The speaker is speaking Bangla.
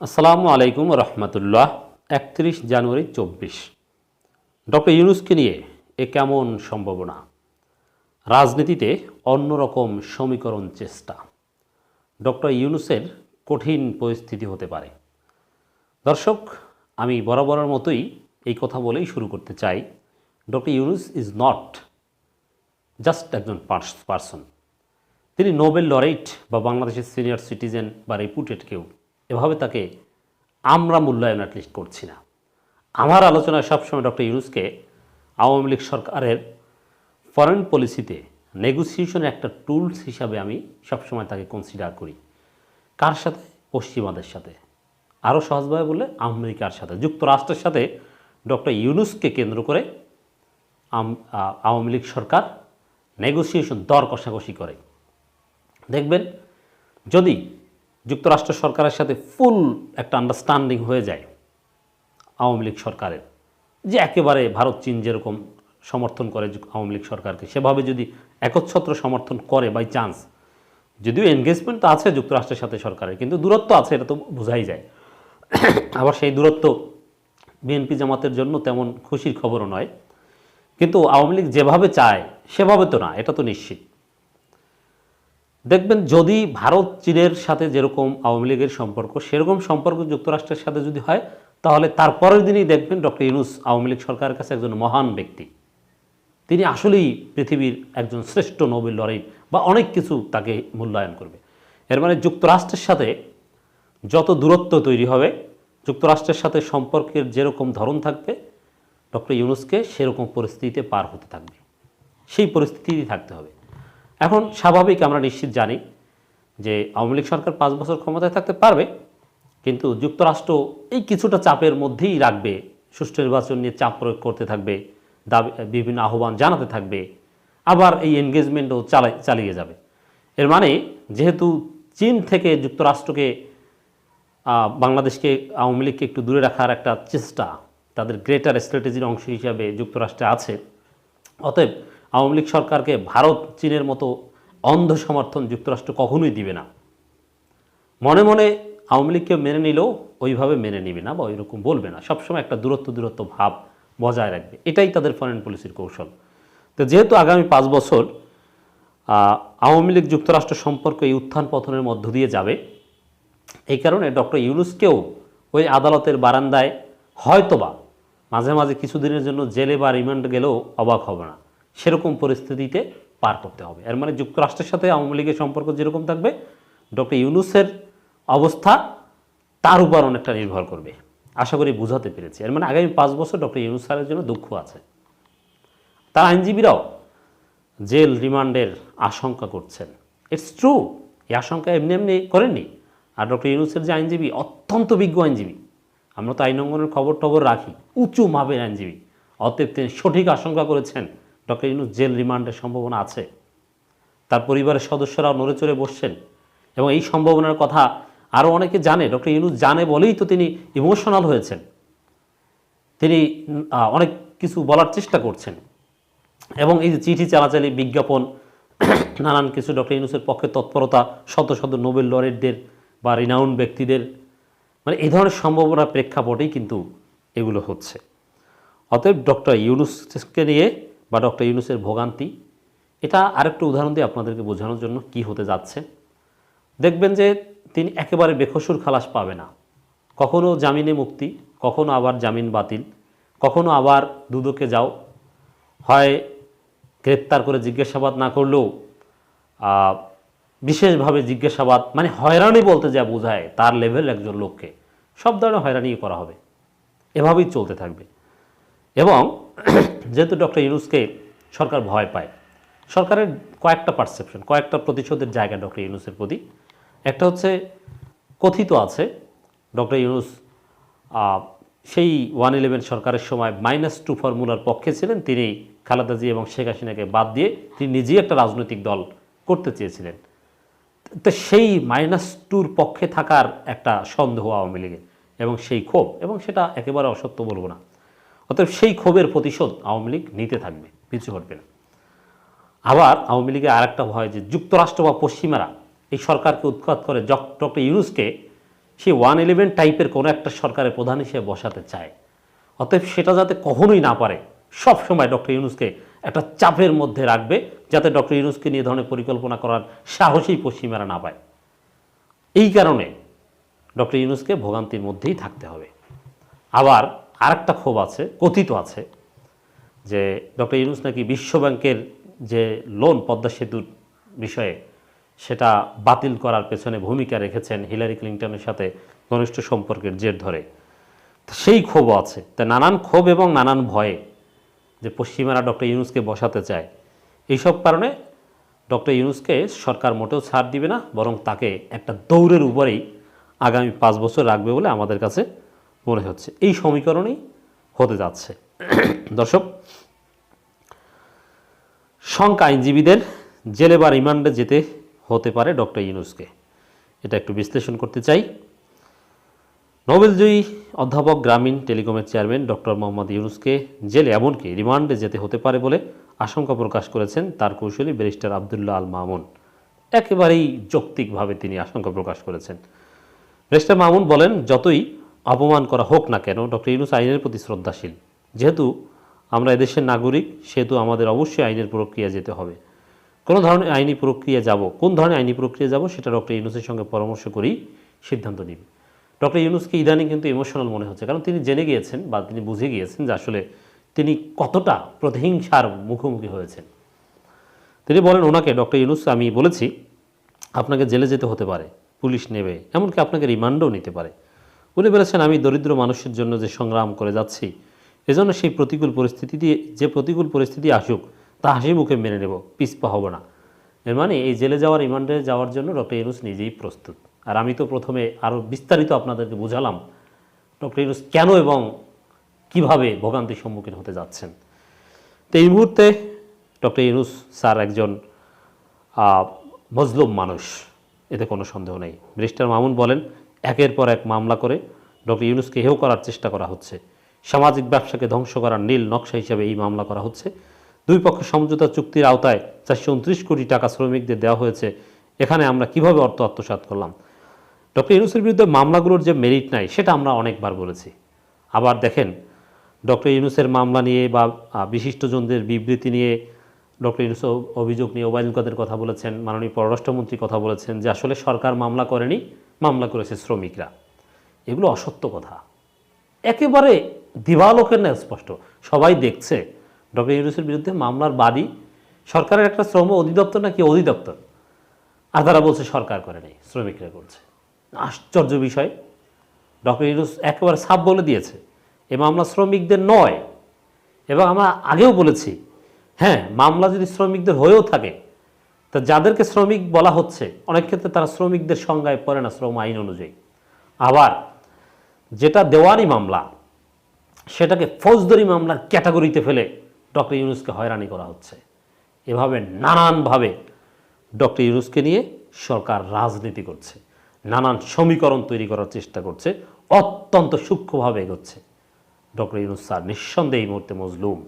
আসসালামু আলাইকুম রহমতুল্লাহ, একত্রিশ জানুয়ারি চব্বিশ। ডক্টর ইউনুসকে নিয়ে এ কেমন সম্ভাবনা? রাজনীতিতে অন্যরকম সমীকরণ চেষ্টা। ডক্টর ইউনুসের কঠিন পরিস্থিতি হতে পারে। দর্শক, আমি বরাবরের মতোই এই কথা বলেই শুরু করতে চাই। Doctor Yunus is not just একজন পার্সন। তিনি নোবেল লরেট বা বাংলাদেশের সিনিয়র সিটিজেন বা রেপুটেড কেউ। এভাবে তাকে আমরা মূল্যায়ন অ্যাটলিস্ট করছি না। আমার আলোচনায় সবসময় ডক্টর ইউনুসকে আওয়ামী লীগ সরকারের ফরেন পলিসিতে নেগোসিয়েশনের একটা টুলস হিসাবে আমি সবসময় তাকে কনসিডার করি। কার সাথে? পশ্চিমাদের সাথে। আরও সহজভাবে বললে আমেরিকার সাথে। যুক্তরাষ্ট্রের সাথে ডক্টর ইউনুসকে কেন্দ্র করে আওয়ামী লীগ সরকার নেগোসিয়েশন দর কষাকষি করে। দেখবেন যদি যুক্তরাষ্ট্র সরকারের সাথে ফুল একটা আন্ডারস্ট্যান্ডিং হয়ে যায় আওয়ামী লীগ সরকারের, যে একেবারে ভারত, চীন যেরকম সমর্থন করে আওয়ামী লীগ সরকারকে, সেভাবে যদি একচ্ছত্র সমর্থন করে বাই চান্স যদিও এনগেজমেন্ট তো আছে যুক্তরাষ্ট্রের সাথে সরকারের, কিন্তু দূরত্ব আছে, এটা তো বোঝাই যায়। আবার সেই দূরত্ব বিএনপি জামাতের জন্য তেমন খুশির খবরও নয়, কিন্তু আওয়ামী লীগ যেভাবে চায়, সেভাবে তো না, এটা তো নিশ্চিত। দেখবেন যদি ভারত, চীনের সাথে যেরকম আওয়ামী লীগের সম্পর্ক, সেরকম সম্পর্ক যুক্তরাষ্ট্রের সাথে যদি হয়, তাহলে তারপরের দিনই দেখবেন ডক্টর ইউনুস আওয়ামী লীগ সরকারের কাছে একজন মহান ব্যক্তি। তিনি আসলেই পৃথিবীর একজন শ্রেষ্ঠ নোবেল লড়াই বা অনেক কিছু তাকে মূল্যায়ন করবে। এর মানে যুক্তরাষ্ট্রের সাথে যত দূরত্ব তৈরি হবে, যুক্তরাষ্ট্রের সাথে সম্পর্কের যেরকম ধরন থাকবে, ডক্টর ইউনুসকে সেরকম পরিস্থিতিতে পার হতে থাকবে। সেই পরিস্থিতিই থাকতে হবে। এখন স্বাভাবিক আমরা নিশ্চিত জানি যে আওয়ামী লীগ সরকার পাঁচ বছর ক্ষমতায় থাকতে পারবে, কিন্তু যুক্তরাষ্ট্র এই কিছুটা চাপের মধ্যেই রাখবে, সুষ্ঠু নির্বাচন নিয়ে চাপ প্রয়োগ করতে থাকবে, দাবি, বিভিন্ন আহ্বান জানাতে থাকবে, আবার এই এনগেজমেন্টও চালাই, চালিয়ে যাবে। এর মানে যেহেতু চীন থেকে যুক্তরাষ্ট্রকে বাংলাদেশকে, আওয়ামী লীগকে একটু দূরে রাখার একটা চেষ্টা, তাদের গ্রেটার স্ট্র্যাটেজির অংশ হিসাবে যুক্তরাষ্ট্রে আছে, অতএব আওয়ামী লীগ সরকারকে ভারত, চীনের মতো অন্ধ সমর্থন যুক্তরাষ্ট্র কখনোই দিবে না। মনে মনে আওয়ামী লীগকে মেনে নিলেও ওইভাবে মেনে নিবে না বা ওইরকম বলবে না। সবসময় একটা দূরত্ব দূরত্ব ভাব বজায় রাখবে। এটাই তাদের ফরেন পলিসির কৌশল। তো যেহেতু আগামী পাঁচ বছর আওয়ামী লীগ যুক্তরাষ্ট্র সম্পর্ক এই উত্থান পতনের মধ্য দিয়ে যাবে, এই কারণে ডক্টর ইউনুসকেও ওই আদালতের বারান্দায় হয়তোবা মাঝে মাঝে কিছুদিনের জন্য জেলে বা রিমান্ড গেলেও অবাক হবে না। সেরকম পরিস্থিতিতে পার করতে হবে। এর মানে যুক্তরাষ্ট্রের সাথে আওয়ামী লীগের সম্পর্ক যেরকম থাকবে, ডক্টর ইউনুসের অবস্থা তার উপর অনেকটা নির্ভর করবে। আশা করি বুঝাতে পেরেছি। এর মানে আগামী পাঁচ বছর ডক্টর ইউনুস স্যারের জন্য দুঃখ আছে। তার আইনজীবীরাও জেল রিমান্ডের আশঙ্কা করছেন। ইটস ট্রু এই আশঙ্কা এমনি এমনি করেননি। আর ডক্টর ইউনুসের যে আইনজীবী, অত্যন্ত বিজ্ঞ আইনজীবী, আমরা তো আইন অঙ্গনের খবর টবর রাখি, উঁচু মাপের আইনজীবী, অতএব তিনি সঠিক আশঙ্কা করেছেন। ডক্টর ইউনুস জেল রিমান্ডের সম্ভাবনা আছে। তার পরিবারের সদস্যরাও নড়ে চড়ে বসছেন এবং এই সম্ভাবনার কথা আরও অনেকে জানে। ডক্টর ইউনুস জানে বলেই তো তিনি ইমোশনাল হয়েছেন। তিনি অনেক কিছু বলার চেষ্টা করছেন। এবং এই যে চিঠি চালাচালি, বিজ্ঞাপন, নানান কিছু ডক্টর ইউনুসের পক্ষে তৎপরতা, শত শত নোবেল লরেটদের বা রিনাউন ব্যক্তিদের মানে এই ধরনের সম্ভাবনার প্রেক্ষাপটেই কিন্তু এগুলো হচ্ছে। অতএব ডক্টর ইউনুসকে নিয়ে বা ডক্টর ইউনুসের ভোগান্তি, এটা আরেকটু উদাহরণ দিয়ে আপনাদেরকে বোঝানোর জন্য কি হতে যাচ্ছে। দেখবেন যে তিনি একেবারে বেকসুর খালাস পাবে না। কখনো জামিনে মুক্তি, কখনো আবার জামিন বাতিল, কখনো আবার দুদকে যাও। হয় গ্রেপ্তার করে জিজ্ঞাসাবাদ না করলেও বিশেষভাবে জিজ্ঞাসাবাদ মানে হয়রানি বলতে যা বোঝায় তার লেভেল একজন লোককে, সব ধরনের হয়রানি করা হবে। এভাবেই চলতে থাকবে। এবং যেহেতু ডক্টর ইউনুসকে সরকার ভয় পায়, সরকারের কয়েকটা পারসেপশন কয়েকটা প্রতিশোধের জায়গা ডক্টর ইউনুসের প্রতি। একটা হচ্ছে কথিত আছে, ডক্টর ইউনুস সেই ওয়ান ইলেভেন সরকারের সময় মাইনাস টু ফর্মুলার পক্ষে ছিলেন। তিনি খালেদা জি এবং শেখ হাসিনাকে বাদ দিয়ে তিনি নিজেই একটা রাজনৈতিক দল করতে চেয়েছিলেন। তো সেই মাইনাস টুর পক্ষে থাকার একটা সন্দেহ আওয়ামী লীগের এবং সেই ক্ষোভ, এবং সেটা একেবারে অসত্য বলব না। অতএব সেই ক্ষোভের প্রতিশোধ আওয়ামী লীগ নিতে থাকবে, পিছু হটবে না। আবার আওয়ামী লীগের আরেকটা ভয় যে যুক্তরাষ্ট্র বা পশ্চিমারা এই সরকারকে উৎখাত করে ডক্টর ইউনুসকে সে ওয়ান ইলেভেন টাইপের কোনো একটা সরকারের প্রধান হিসেবে বসাতে চায়। অতএব সেটা যাতে কখনোই না পারে, সব সময় ডক্টর ইউনুসকে একটা চাপের মধ্যে রাখবে, যাতে ডক্টর ইউনুসকে নিয়ে ধরনের পরিকল্পনা করার সাহসেই পশ্চিমারা না পায়। এই কারণে ডক্টর ইউনুসকে ভোগান্তির মধ্যেই থাকতে হবে। আবার আরেকটা ক্ষোভ আছে, কথিত আছে, যে ডক্টর ইউনুস নাকি বিশ্বব্যাংকের যে লোন পদ্মা সেতুর বিষয়ে সেটা বাতিল করার পেছনে ভূমিকা রেখেছেন হিলারি ক্লিন্টনের সাথে ঘনিষ্ঠ সম্পর্কের জের ধরে। সেই ক্ষোভও আছে। তা নানান ক্ষোভ এবং নানান ভয়ে যে পশ্চিমারা ডক্টর ইউনুসকে বসাতে চায়, এইসব কারণে ডক্টর ইউনুসকে সরকার মোটেও ছাড় দিবে না, বরং তাকে একটা দৌড়ের উপরেই আগামী পাঁচ বছর রাখবে বলে আমাদের কাছে মনে হচ্ছে। এই সমীকরণেই হতে যাচ্ছে। দর্শক, শঙ্কা আইনজীবীদের জেলে বা রিমান্ডে যেতে হতে পারে ডক্টর ইউনুসকে। এটা একটু বিশ্লেষণ করতে চাই। নোবেলজয়ী অধ্যাপক গ্রামীণ টেলিকমের চেয়ারম্যান ডক্টর মোহাম্মদ ইউনুসকে জেলে এমনকি রিমান্ডে যেতে হতে পারে বলে আশঙ্কা প্রকাশ করেছেন তার কৌশলী ব্যারিস্টার আবদুল্লাহ আল মামুন। একেবারেই যৌক্তিকভাবে তিনি আশঙ্কা প্রকাশ করেছেন। ব্যারিস্টার মামুন বলেন, যতই অপমান করা হোক না কেন, ডক্টর ইউনুস আইনের প্রতি শ্রদ্ধাশীল। যেহেতু আমরা এদেশের নাগরিক, সেহেতু আমাদের অবশ্যই আইনের প্রক্রিয়া যেতে হবে। কোনো ধরনের আইনি প্রক্রিয়া যাব, কোন ধরনের আইনি প্রক্রিয়া যাব, সেটা ডক্টর ইউনুসের সঙ্গে পরামর্শ করেই সিদ্ধান্ত নিবে। ডক্টর ইউনুসকে ইদানিং কিন্তু ইমোশনাল মনে হচ্ছে, কারণ তিনি জেনে গিয়েছেন বা তিনি বুঝে গিয়েছেন যে আসলে তিনি কতটা প্রতিহিংসার মুখোমুখি হয়েছেন। তিনি বলেন, ওনাকে, ডক্টর ইউনুস, আমি বলেছি, আপনাকে জেলে যেতে হতে পারে, পুলিশ নেবে, এমনকি আপনাকে রিমান্ডও নিতে পারে। উনি বলেছেন আমি দরিদ্র মানুষের জন্য যে সংগ্রাম করে যাচ্ছি, এজন্য সেই প্রতিকূল পরিস্থিতি দিয়ে যে প্রতিকূল পরিস্থিতি আসুক, তা হাসি মুখে মেনে নেব, পিছপা হব না। এর মানে এই জেলে যাওয়ার, রিমান্ডে যাওয়ার জন্য ডক্টর ইউনুস নিজেই প্রস্তুত। আর আমি তো প্রথমে আরও বিস্তারিত আপনাদেরকে বোঝালাম, ডক্টর ইউনুস কেন এবং কীভাবে ভোগান্তির সম্মুখীন হতে যাচ্ছেন। তো এই মুহূর্তে ডক্টর ইউনুস স্যার একজন মজলুম মানুষ, এতে কোনো সন্দেহ নেই। ব্রিস্টার মামুন বলেন একের পর এক মামলা করে ডক্টর ইউনুসকে হেও করার চেষ্টা করা হচ্ছে। সামাজিক ব্যবসাকে ধ্বংস করার নীল নকশা হিসেবে এই মামলা করা হচ্ছে। দুই পক্ষ সমঝোতা চুক্তির আওতায় চারশো উনত্রিশ কোটি টাকা শ্রমিকদের দেওয়া হয়েছে। এখানে আমরা কীভাবে অর্থ আত্মসাৎ করলাম? ডক্টর ইউনুসের বিরুদ্ধে মামলাগুলোর যে মেরিট নাই, সেটা আমরা অনেকবার বলেছি। আবার দেখেন, ডক্টর ইউনুসের মামলা নিয়ে বা বিশিষ্টজনদের বিবৃতি নিয়ে ডক্টর ইউনুস অভিযোগ নিয়ে ওবায়দুল কাদের কথা বলেছেন, মাননীয় পররাষ্ট্রমন্ত্রী কথা বলেছেন যে আসলে সরকার মামলা করেনি। মামলা করেছে শ্রমিকরা। এগুলো অসত্য কথা। একেবারে দিবালোকের না স্পষ্ট। সবাই দেখছে, ডক্টর ইউনুসের বিরুদ্ধে মামলার বাদী সরকারের একটা শ্রম অধিদপ্তর নাকি অধিদপ্তর? আর তারা বলছে সরকার করে নেই, শ্রমিকরা করছে। আশ্চর্য বিষয়। ডক্টর ইউনুস একেবারে সাপ বলে দিয়েছে, এ মামলা শ্রমিকদের নয়। এবং আমরা আগেও বলেছি হ্যাঁ মামলা যদি শ্রমিকদের হয়েও থাকে তা যাদেরকে শ্রমিক বলা হচ্ছে, অনেক ক্ষেত্রে তারা শ্রমিকদের সংজ্ঞায় পড়ে না শ্রম আইন অনুযায়ী। আবার যেটা দেওয়ানি মামলা, সেটাকে ফৌজদারি মামলার ক্যাটাগরিতে ফেলে ডক্টর ইউনুসকে হয়রানি করা হচ্ছে। এভাবে নানানভাবে ডক্টর ইউনুসকে নিয়ে সরকার রাজনীতি করছে, নানান সমীকরণ তৈরি করার চেষ্টা করছে, অত্যন্ত সূক্ষ্মভাবে এগোচ্ছে। ডক্টর ইউনুস স্যার নিঃসন্দেহে এই মুহূর্তে মজলুম।